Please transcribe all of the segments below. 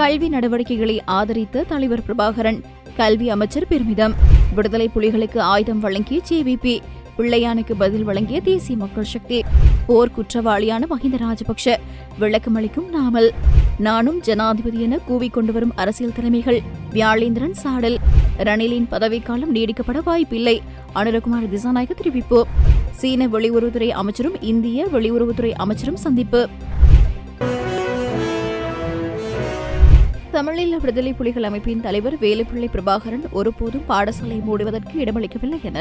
கல்வி நடவடிக்கைகளை ஆதரித்த தலைவர் பிரபாகரன் கல்வி அமைச்சர் பெருமிதம். விடுதலை புலிகளுக்கு ஆயுதம் வழங்கிய ஜேவிபி பிள்ளையானுக்கு பதில் வழங்கிய தேசிய மக்கள் சக்தி. போர் குற்றவாளியான மஹிந்த ராஜபக்ஷ விளக்கமளிக்கும் நாமல். நானும் ஜனாதிபதி என கூவிக்கொண்டு வரும் அரசியல் தலைமைகள் வியாழேந்திரன் சாடல். ரணிலின் பதவிக்காலம் நீடிக்கப்பட வாய்ப்பில்லை. அனுரகுமார் திசாநாயக தெரிவிப்பு. சீன வெளியுறவுத்துறை அமைச்சரும் இந்திய வெளியுறவுத்துறை அமைச்சரும் சந்திப்பு. தமிழீழ விடுதலை புலிகள் அமைப்பின் தலைவர் வேலுப்பிள்ளை பிரபாகரன் ஒருபோதும் பாடசாலை மூடுவதற்கு இடமளிக்கவில்லை என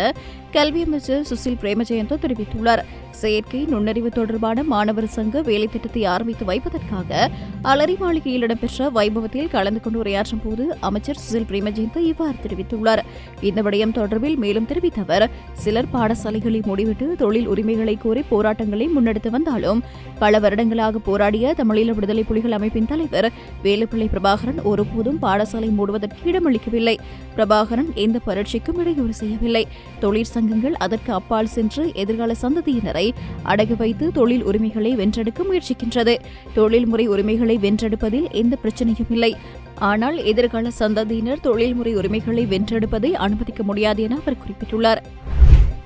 கல்வி அமைச்சர் சுசில் பிரேமஜெயந்தோ தெரிவித்துள்ளார். செயற்கை நுண்ணறிவு தொடர்பான மாணவர் சங்க வேலை திட்டத்தை ஆரம்பித்து வைப்பதற்காக அலரி மாளிகையில் இடம்பெற்ற வைபவத்தில் கலந்து கொண்டு உரையாற்றும் போது அமைச்சர் சுசில் பிரேமஜெயந்தோ இவ்வாறு தெரிவித்துள்ளார். இந்த விடயம் தொடர்பில் மேலும் தெரிவித்த அவர் சிலர் பாடசாலைகளை மூடிவிட்டு தொழில் உரிமைகளை கோரி போராட்டங்களை முன்னெடுத்து வந்தாலும் பல வருடங்களாக போராடிய தமிழீழ விடுதலை புலிகள் அமைப்பின் தலைவர் வேலுப்பிள்ளை பிரபாகரன் ஒருபோதும் பாடசாலை மூடுவதற்கு இடமளிக்கவில்லை. பிரபாகரன் எந்த பரீட்சைக்கும் இடையூறு செய்யவில்லை. தொழிற்சங்கங்கள் அதற்கு அப்பால் சென்று எதிர்கால சந்ததியினரை அடகு வைத்து தொழில் உரிமைகளை வென்றெடுக்க முயற்சிக்கின்றது. தொழில்முறை உரிமைகளை வென்றெடுப்பதில் எந்த பிரச்சனையும் இல்லை. ஆனால் எதிர்கால சந்ததியினர் தொழில்முறை உரிமைகளை வென்றெடுப்பதை அனுமதிக்க முடியாது என அவர் குறிப்பிட்டுள்ளார்.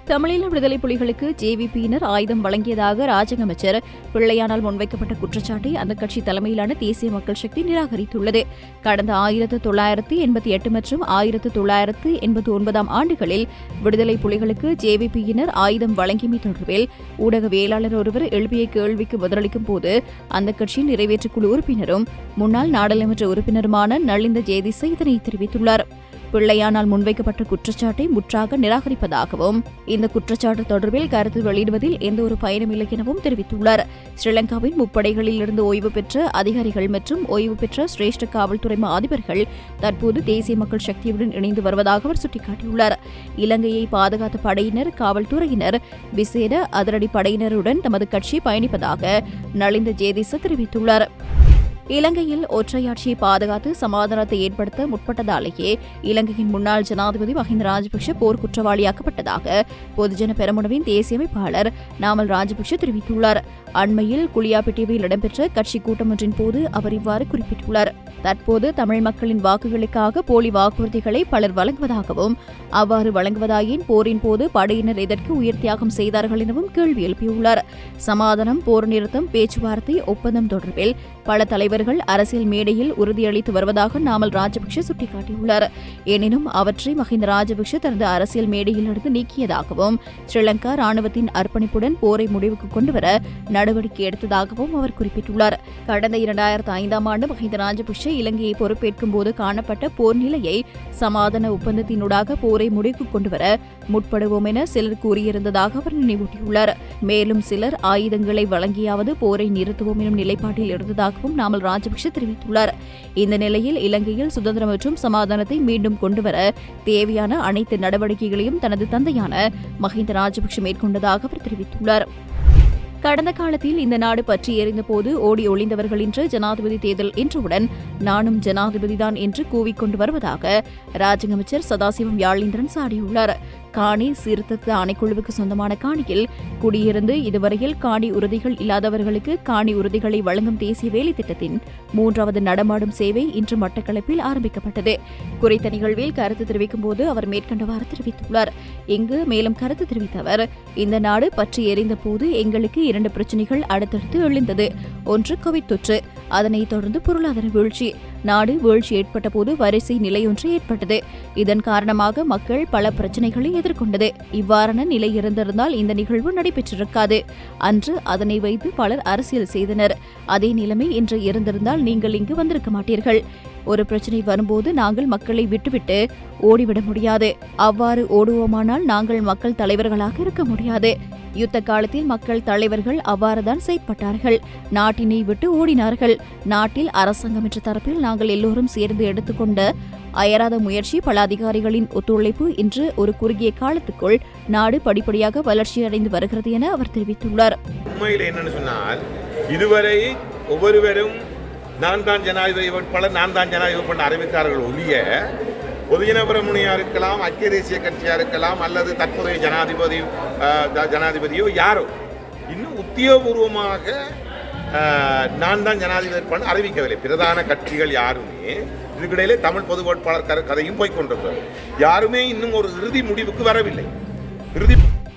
தமிழீழ விடுதலை புலிகளுக்கு ஜேவிபியினர் ஆயுதம் வழங்கியதாக ராஜக அமைச்சர் பிள்ளையானால் முன்வைக்கப்பட்ட குற்றச்சாட்டை அந்த கட்சி தலைமையிலான தேசிய மக்கள் சக்தி நிராகரித்துள்ளது. கடந்த ஆயிரத்து தொள்ளாயிரத்து எண்பத்தி எட்டு மற்றும் ஆயிரத்து தொள்ளாயிரத்து எண்பத்தி ஒன்பதாம் ஆண்டுகளில் விடுதலை புலிகளுக்கு ஜேவிபியினர் ஆயுதம் வழங்கியமை தொடர்பில் ஊடகவியலாளர் ஒருவர் எழுப்பிய கேள்விக்கு பதிலளிக்கும் போது அந்த கட்சியின் நிறைவேற்றுக்குழு உறுப்பினரும் முன்னாள் நாடாளுமன்ற உறுப்பினருமான நளிந்த ஜேதிச இதனை தெரிவித்துள்ளார். பிள்ளையானால் முன்வைக்கப்பட்ட குற்றச்சாட்டை முற்றாக நிராகரிப்பதாகவும் இந்த குற்றச்சாட்டு தொடர்பில் கருத்து வெளியிடுவதில் எந்த ஒரு பயனுமில்லை எனவும் தெரிவித்துள்ளார். ஸ்ரீலங்காவின் முப்படைகளில் இருந்து ஓய்வு பெற்ற அதிகாரிகள் மற்றும் ஓய்வு பெற்ற சிரேஷ்ட காவல்துறை அதிபர்கள் தற்போது தேசிய மக்கள் சக்தியுடன் இணைந்து வருவதாக அவர் சுட்டிக்காட்டியுள்ளார். இலங்கையை பாதுகாத்த படையினர் காவல்துறையினர் விசேட அதிரடி படையினருடன் தமது கட்சி பயணிப்பதாக நலிந்த ஜேதிச தெரிவித்துள்ளார். இலங்கையில் ஒற்றையாட்சியை பாதுகாத்து சமாதானத்தை ஏற்படுத்த முற்பட்டதாலேயே இலங்கையின் முன்னாள் ஜனாதிபதி மஹிந்த ராஜபக்ஷ போர் குற்றவாளியாக்கப்பட்டதாக பொதுஜன பெரமுனவின் தேசிய அமைப்பாளர் நாமல் ராஜபக்ஷ தெரிவித்துள்ளார். அண்மையில் குளியாப்பிட்டியில் இடம்பெற்ற கட்சி கூட்டம் ஒன்றின் போது அவர் இவ்வாறு குறிப்பிட்டுள்ளார். தற்போது தமிழ் மக்களின் வாக்குகளுக்காக போலி வாக்குறுதிகளை பலர் வழங்குவதாகவும் அவ்வாறு வழங்குவதாயின் போரின் போது படையினர் எதற்கு உயிர் தியாகம் செய்தார்கள் எனவும் கேள்வி எழுப்பியுள்ளார். சமாதானம் போர் நிறுத்தம் பேச்சுவார்த்தை ஒப்பந்தம் தொடர்பில் பல தலைவர்கள் அரசியல் மேடையில் உறுதியளித்து வருவதாக நாமல் ராஜபக்ஷ சுட்டிக்காட்டியுள்ளார். எனினும் அவற்றை மஹிந்த ராஜபக்ஷ தனது அரசியல் மேடையிலிருந்து நீக்கியதாகவும் ஸ்ரீலங்கா ராணுவத்தின் அர்ப்பணிப்புடன் போரை முடிவுக்கு கொண்டுவர நடவடிக்கை எடுத்ததாகவும் அவர் குறிப்பிட்டுள்ளார். கடந்த இரண்டாயிரத்து ஐந்தாம் ஆண்டு மஹிந்த ராஜபக்ஷ இலங்கையை பொறுப்பேற்கும் போது காணப்பட்ட போர் நிலையை சமாதான ஒப்பந்தத்தினூடாக போரை முடிவுக்கு கொண்டுவர முற்படுவோம் என சிலர் கூறியிருந்ததாக அவர் நினைவூட்டியுள்ளார். மேலும் சிலர் ஆயுதங்களை வழங்கியாவது போரை நிறுத்துவோம் எனும் நிலைப்பாட்டில் இருந்ததாகவும் நாமல் ராஜபக்ஷ தெரிவித்துள்ளார். இந்த நிலையில் இலங்கையில் சுதந்திரம் மற்றும் சமாதானத்தை மீண்டும் கொண்டுவர தேவையான அனைத்து நடவடிக்கைகளையும் தனது தந்தையான மஹிந்த ராஜபக்ஷ மேற்கொண்டதாக அவர் தெரிவித்துள்ளார். கடந்த காலத்தில் இந்த நாடு பற்றி எறிந்தபோது ஓடி ஒளிந்தவர்கள் என்று ஜனாதிபதி தேர்தல் என்றவுடன் நானும் ஜனாதிபதிதான் என்று கூவிக்கொண்டு வருவதாக ராஜ்ய அமைச்சர் சதாசிவம் யாழேந்திரன் சாடியுள்ளார். காணி சீர்திருத்த ஆணைக்குழுவுக்கு சொந்தமான காணியில் குடியிருந்து இதுவரையில் காணி உறுதிகள் இல்லாதவர்களுக்கு காணி உறுதிகளை வழங்கும் தேசிய வேலை திட்டத்தின் மூன்றாவது நடமாடும் சேவை இன்று மட்டக்களப்பில் ஆரம்பிக்கப்பட்டது. குறித்த நிகழ்வில் கருத்து தெரிவிக்கும் போது அவர் மேற்கண்டவாறு தெரிவித்துள்ளார். இங்கு மேலும் கருத்து தெரிவித்த அவர் இந்த நாடு பற்றி எரிந்த போது எங்களுக்கு இரண்டு பிரச்சனைகள் அடுத்தடுத்து எழுந்தது. ஒன்று கோவிட் தொற்று அதனைத் தொடர்ந்து பொருளாதார வீழ்ச்சி. நாடு வீழ்ச்சி ஏற்பட்ட போது வரிசை நிலையொன்று ஏற்பட்டது. இதன் காரணமாக மக்கள் பல பிரச்சனைகளை எதிர்கொண்டது. இவ்வாறான நிலை இருந்திருந்தால் இந்த நிகழ்வு நடைபெற்றிருக்காது. அன்று அதனை வைத்து பலர் அரசியல் செய்தனர். அதே நிலைமை இன்று இருந்திருந்தால் நீங்கள் இங்கு வந்திருக்க மாட்டீர்கள். ஒரு பிரச்சனை வரும்போது நாங்கள் மக்களை விட்டுவிட்டு ஓடிவிட முடியாது. அவ்வாறு ஓடுவோமானால் நாங்கள் மக்கள் தலைவர்களாக இருக்க முடியாது. யுத்த காலத்தில் மக்கள் தலைவர்கள் அவ்வாறுதான் செயற்பட்டார்கள். நாட்டினை விட்டு ஓடினார்கள். நாட்டில் அரசாங்கம் என்ற தரப்பில் நாங்கள் எல்லோரும் சேர்ந்து எடுத்துக்கொண்ட அயராத முயற்சி பல அதிகாரிகளின் ஒத்துழைப்பு இன்று ஒரு குறுகிய காலத்துக்குள் நாடு படிப்படியாக வளர்ச்சியடைந்து வருகிறது என அவர் தெரிவித்துள்ளார். உண்மையில் என்னன்னு சொன்னால் இதுவரை ஒவ்வொருவரும் நான் தான் ஜனாதிபதி வேட்பாளர் நான் தான் ஜனாதிபதி அறிவித்தார்கள் ஒழிய பொதுஜன இருக்கலாம் ஐக்கிய தேசிய கட்சியா இருக்கலாம் அல்லது தற்போதைய ஜனாதிபதி ஜனாதிபதியோ யாரோ. இன்னும் உத்தியோகபூர்வமாக நான் தான் ஜனாதிபதி வேட்பாளர் அறிவிக்கவில்லை. பிரதான கட்சிகள் யாருமே இதுக்கிடையிலே தமிழ் பொது வேட்பாளர் கரு- கதையும் போய்க்கொண்டிருக்கிறது. யாருமே இன்னும் ஒரு இறுதி முடிவுக்கு வரவில்லை. இறுதி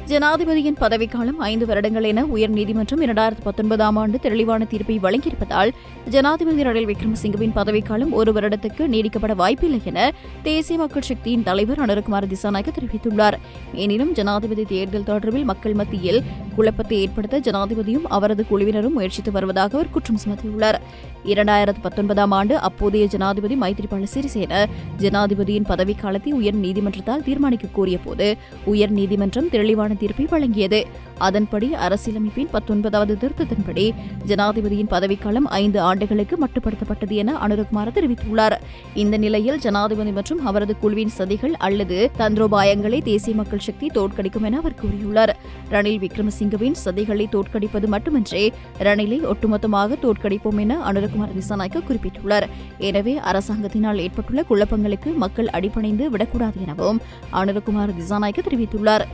ஜனாதிபதியின் பதவிக்காலம் ஐந்து வருடங்கள் என உயர்நீதிமன்றம் இரண்டாயிரத்து பத்தொன்பதாம் ஆண்டு தெளிவான தீர்ப்பை வழங்கியிருப்பதால் ஜனாதிபதி ரணில் விக்ரமசிங்கவின் பதவிக்காலம் ஒரு வருடத்துக்கு நீடிக்கப்பட வாய்ப்பில்லை என தேசிய மக்கள் சக்தியின் தலைவர் அனுரகுமார் திசாநாயக்க தெரிவித்துள்ளார். எனினும் ஜனாதிபதி தேர்தல் தொடர்பில் மக்கள் மத்தியில் குழப்பத்தை ஏற்படுத்த ஜனாதிபதியும் அவரது குழுவினரும் முயற்சித்து வருவதாக அவர் குற்றம் சுமத்தியுள்ளார். இரண்டாயிரத்து பத்தொன்பதாம் ஆண்டு அப்போதைய ஜனாதிபதி மைத்ரிபால சிறிசேன ஜனாதிபதியின் பதவிக்காலத்தை உயர் நீதிமன்றத்தால் தீர்மானிக்க கோரிய போது உயர் நீதிமன்றம் தெளிவான தீர்ப்பை வழங்கியது. அதன்படி அரசியலமைப்பின் பத்தொன்பதாவது திருத்தத்தின்படி ஜனாதிபதியின் பதவிக்காலம் ஐந்து ஆண்டுகளுக்கு மட்டுப்படுத்தப்பட்டது என அனுரகுமார் தெரிவித்துள்ளார். இந்த நிலையில் ஜனாதிபதி மற்றும் அவரது குழுவின் சதிகள் அல்லது தந்திரோபாயங்களை தேசிய மக்கள் சக்தி தோற்கடிக்கும் என அவர் கூறியுள்ளார். ரணில் சிங்கவின் சதிகளை தோற்கடிப்பது மட்டுமின்றி ரணிலை ஒட்டுமொத்தமாக தோற்கடிப்போம் என அனுரகுமார் திசாநாயக்க குறிப்பிட்டுள்ளார். எனவே அரசாங்கத்தினால் ஏற்பட்டுள்ள குழப்பங்களுக்கு மக்கள் அடிபணிந்து விடக்கூடாது எனவும் அனுரகுமார் திசாநாயக்க தெரிவித்துள்ளார்.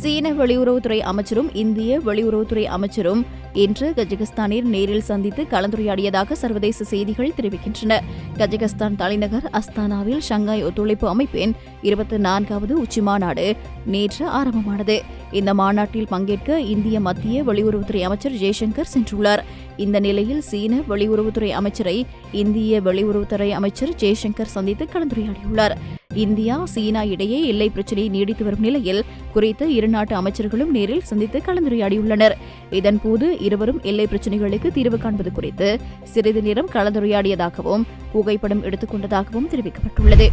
சீன வெளியுறவுத்துறை அமைச்சரும் இந்திய வெளியுறவுத்துறை அமைச்சரும் இன்று கஜகஸ்தானில் நேரில் சந்தித்து கலந்துரையாடியதாக சர்வதேச செய்திகள் தெரிவிக்கின்றன. கஜகஸ்தான் தலைநகர் அஸ்தானாவில் ஷங்காய் ஒத்துழைப்பு அமைப்பின் இருபத்தி நான்காவது உச்சிமாநாடு நேற்று ஆரம்பமானது. இந்த மாநாட்டில் பங்கேற்க இந்திய மத்திய வெளியுறவுத்துறை அமைச்சர் ஜெய்சங்கர் சென்றுள்ளார். இந்த நிலையில் சீன வெளியுறவுத்துறை அமைச்சரை இந்திய வெளியுறவுத்துறை அமைச்சர் ஜெய்சங்கர் சந்தித்து கலந்துரையாடியுள்ளார். இந்தியா சீனா இடையே எல்லை பிரச்சினை நீடித்து வரும் நிலையில் குறித்து இரு நாட்டு அமைச்சர்களும் நேரில் சந்தித்து கலந்துரையாடியுள்ளனர். இதன்போது இருவரும் எல்லை பிரச்சினைகளுக்கு தீர்வு காண்பது குறித்து சிறிது நேரம் கலந்துரையாடியதாகவும் புகைப்படம் எடுத்துக் கொண்டதாகவும் தெரிவிக்கப்பட்டுள்ளது.